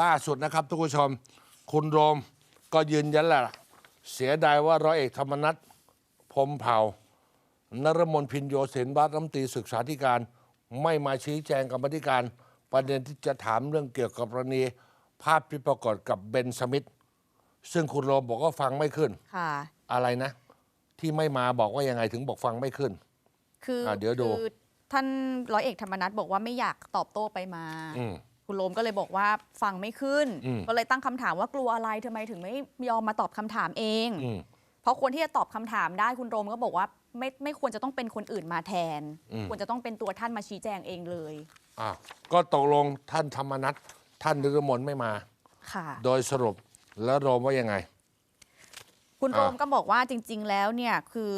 ล่าสุดนะครับทุกผู้ชม คุณโรมก็ยืนยันแหละเสียดายว่าร้อยเอกธรรมนัฐพรหมเผ่านรมนพินโยศินวัตรรัฐมนตรีศึกษาธิการ ไม่มาชี้แจงกรรมาธิการ ประเด็นที่จะถามเรื่องเกี่ยวกับกรณีภาพที่ปรากฏกับเบนสมิธซึ่งคุณโรมบอกว่าฟังไม่ขึ้น ค่ะ อะไรนะ ที่ไม่มาบอกว่ายังไงถึงบอกฟังไม่ขึ้น คืออะเดี๋ยวดู คือท่านร้อยเอกธรรมนัฐบอกว่าไม่อยากตอบโต้ไปมา อืม คุณโรมก็เลยบอกว่าฟังไม่ขึ้นอืมก็เลยตั้งคำถามว่ากลัวอะไรทำไมถึงไม่ยอมมาตอบคำถามเองอืมเพราะควรที่จะตอบคำถามได้คุณโรมก็บอกว่าไม่ไม่ควรจะต้องเป็นคนอื่นมาแทนอืมควรจะต้องเป็นตัวท่านมาชี้แจงเองเลยอะก็ตกลงท่านธรรมนัฐท่านนรมนไม่มาค่ะ โดยสรุปแล้วโรมว่ายังไง คุณอ่าโรมก็บอกว่าจริง ๆ แล้วเนี่ยคือ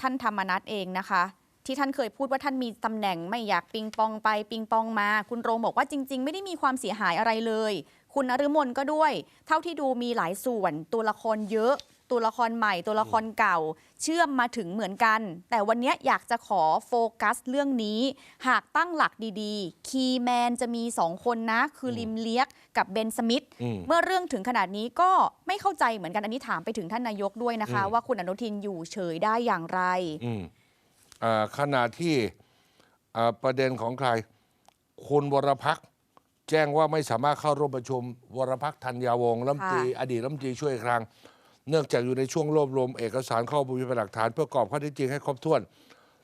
ท่านธรรมนัฐเองนะคะ ที่ท่านเคยพูดว่าท่านมีตำแหน่งไม่อยากปิงปองไปปิงปองมา คุณโรมบอกว่าจริง ๆ ไม่ได้มีความเสียหายอะไรเลย คุณนฤมลก็ด้วย เท่าที่ดูมีหลายส่วน ตัวละครเยอะ ตัวละครใหม่ ตัวละครเก่า เชื่อมมาถึงเหมือนกัน แต่วันเนี้ยอยากจะขอโฟกัสเรื่องนี้ หากตั้งหลักดีๆ คีย์แมนจะมีสองคนนะ คือลิมเลียกกับเบนสมิธอืมเมื่อเรื่องถึงขนาดนี้ก็ไม่เข้าใจเหมือนกันอันนี้ถามไปถึงท่านนายกด้วยนะคะอืมว่าคุณอนุทินอยู่เฉยได้อย่างไรอืมอ่า ขณะที่อ่าประเด็นของใคร คุณวรพักษ์แจ้งว่าไม่สามารถเข้าร่วมประชุม วรพักษ์ธัญญาวงศ์รัฐมนตรีค่ะอดีตรัฐมนตรีช่วยคลังเนื่องจากอยู่ในช่วงรวบรวมเอกสารข้อมูลเป็นหลักฐานเพื่อกรอบข้อเท็จจริงให้ครบถ้วน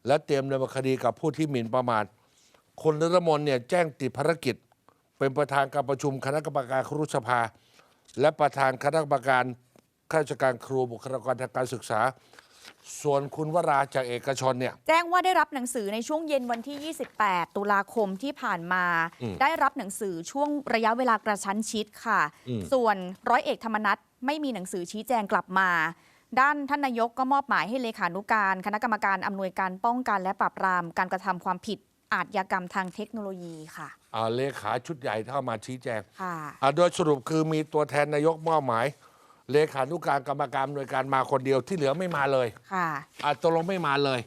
และเตรียมดำเนินคดีกับผู้ที่หมิ่นประมาทคุณนรมนเนี่ยแจ้งติดภารกิจ เป็นประธานการประชุมคณะกรรมการครุสภา และประธานคณะกรรมการข้าราชการครูบุคลากรทางการศึกษา ส่วนคุณวราจากเอกชนเนี่ย แจ้งว่าได้รับหนังสือในช่วงเย็นวันที่ 28 ตุลาคมที่ผ่านมา อืมได้รับหนังสือช่วงระยะเวลากระชั้นชิดค่ะ อืม ส่วนร้อยเอกธรรมนัฐไม่มีหนังสือชี้แจงกลับมา ด้านท่านนายกก็มอบหมายให้เลขานุการ คณะกรรมการอำนวยการป้องกันและปราบปรามการกระทำความผิดอาชญากรรมทางเทคโนโลยีค่ะอ่าเลขาชุดใหญ่เข้ามาชี้แจงค่ะ อ่าโดยสรุปคือมีตัวแทนนายกมอบหมาย เลขานุการกรรมการหน่วยการมาคนเดียวที่เหลือไม่มาเลยค่ะอ่าตกลงไม่มาเลย